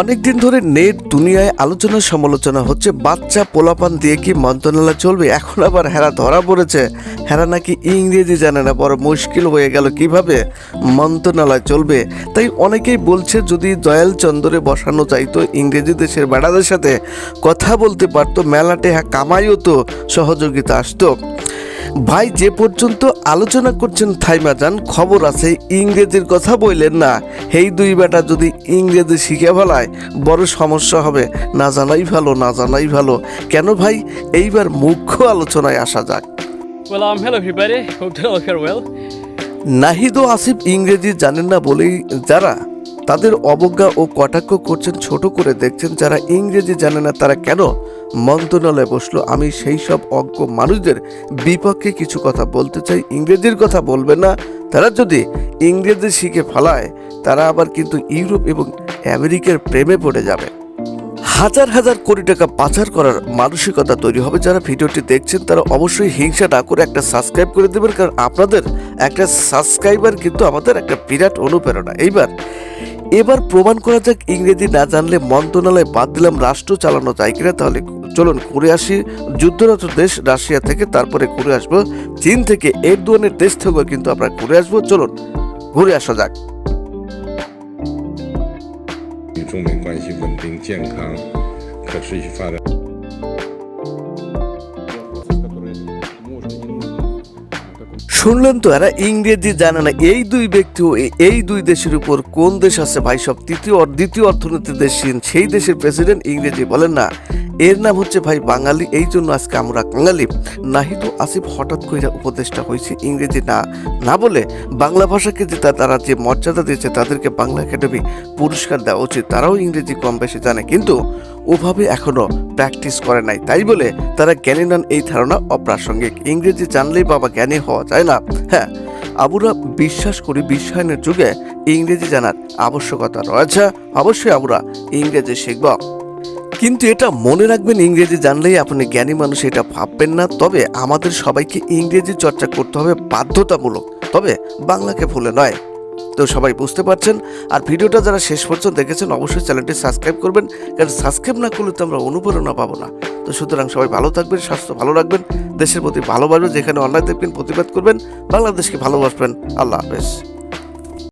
অনেকদিন ধরে নেট দুনিয়ায় আলোচনা সমালোচনা হচ্ছে, বাচ্চা পোলাপান দিয়ে কি মন্ত্রণালয় চলবে? এখন আবার হেরা ধরা পড়েছে। হেরা নাকি ইংরেজি জানে না, বড় মুশকিল হয়ে গেল কীভাবে মন্ত্রণালয় চলবে? তাই অনেকেই বলছে, যদি দয়াল চন্দ্রে বসানো চাইতো ইংরেজি দেশের বেড়াদের সাথে, কথা বলতে পারতো, মেলাটে হ্যাঁ কামাইও তো সহযোগিতা আসতো। ভাই যে পর্যন্ত আলোচনা করছেন থাইমা যান খবর আছে ইংরেজির কথা বললেন না। এই দুই বেটা যদি ইংরেজি শিখে ফেলায় বড় সমস্যা হবে। না জানাই ভালো না জানাই ভালো। কেন ভাই? এইবার মুখ্য আলোচনায় আসা যাক। Um. নাহিদ ও আসিফ ইংরেজি জানেন না বলেই যারা তাদের অবজ্ঞা ও কটাক্ষ করছেন ছোট করে। দেখছেন যারা ইংরেজি জানে না তারা কেন মন্ত্রণালয়ে বসল, আমি সেই সব অজ্ঞ মানুষদের বিপক্ষে কিছু কথা বলতে চাই, ইংরেজির কথা বলবে না। তারা যদি ইংরেজি শিখে ফেলায়, তারা আবার কিন্তু ইউরোপ এবং আমেরিকার প্রেমে পড়ে যাবে। হাজার হাজার কোটি টাকা পাচার করার মানসিকতা তৈরি হবে। যারা ভিডিওটি দেখছেন, তারা অবশ্যই হিংসা না করে একটা সাবস্ক্রাইব করে দেবেন, কারণ আপনাদের একটা সাবস্ক্রাইবার কিন্তু আমাদের একটা বিরাট অনুপ্রেরণা। এইবার এবার প্রমাণ করা যাক ইংরেজি না জানলে মন্ত্রণালয় বাদ দিলাম রাষ্ট্র চালানো যায় কিনা তাহলে চলুন ঘুরে আসি যুদ্ধরত দেশ রাশিয়া থেকে তারপরে ঘুরে আসবো চীন থেকে এরদোয়ানের দেশ থেকেও কিন্তু আমরা ঘুরে আসবো চলুন ঘুরে আসা যাক 与中美关系稳定、健康、可持续发展。 শুনলেন তো এরা ইংরেজি জানে না এই দুই ব্যক্তি এই দুই দেশের উপর কোন দেশ আছে? ভাই, সব তৃতীয় দ্বিতীয় অর্থনীতি দেশ সেই দেশের প্রেসিডেন্ট ইংরেজি বলেন না। এর নাম হচ্ছে ভাই বাঙালি, এই জন্য আজকে আমরা নাহিদ ও আসিফ হঠাৎ করে উপদেশটা হয়েছে ইংরেজি না না বলে বাংলা ভাষাকে যে তারা যে মর্যাদা দিয়েছে তাদেরকে বাংলা একাডেমি পুরস্কার দেওয়া উচিত, তারাও ইংরেজি কম বেশি জানে। কিন্তু ওভাবে এখনও প্র্যাকটিস করে নাই, তাই বলে তারা জ্ঞানী নন, এই ধারণা অপ্রাসঙ্গিক। ইংরেজি জানলেই বাবা জ্ঞানী হওয়া যায় না। হ্যাঁ আবুরা বিশ্বাস করি বিশ্বায়নের যুগে ইংরেজি জানার আবশ্যকতা রয়েছে। অবশ্যই আমরা ইংরেজি শিখব। কিন্তু এটা মনে রাখবেন, ইংরেজি জানলেই আপনি জ্ঞানী মানুষ, এটা ভাববেন না। তবে আমাদের সবাইকে ইংরেজি চর্চা করতে হবে বাধ্যতামূলক। তবে বাংলাকে ভুলে নয়। তো সবাই বুঝতে পারছেন? আর ভিডিওটা যারা শেষ পর্যন্ত দেখেছেন, অবশ্যই চ্যানেলটি সাবস্ক্রাইব করবেন। কারণ সাবস্ক্রাইব না করলে তো আমরা অনুপ্রেরণা পাবো না। তো সুতরাং সবাই ভালো থাকবেন, স্বাস্থ্য ভালো রাখবেন, দেশের প্রতি ভালোবাসবেন, যেখানে অন্যায় দেখবেন, প্রতিবাদ করবেন, বাংলাদেশকে ভালোবাসবেন। আল্লাহ হাফেজ।